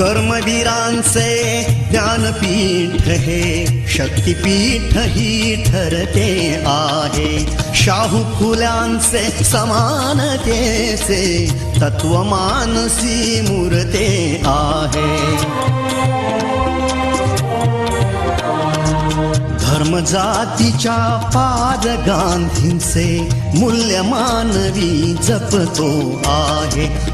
कर्मवीरांचे ज्ञानपीठ हे, शक्तिपीठ ही ठरते आहे। शाहू फुल्यांचे समानतेचे तत्वमानसी मूर्ते आहे। धर्म जातीच्या पाद गांधींचे मूल्य मानवी जपतो आहे।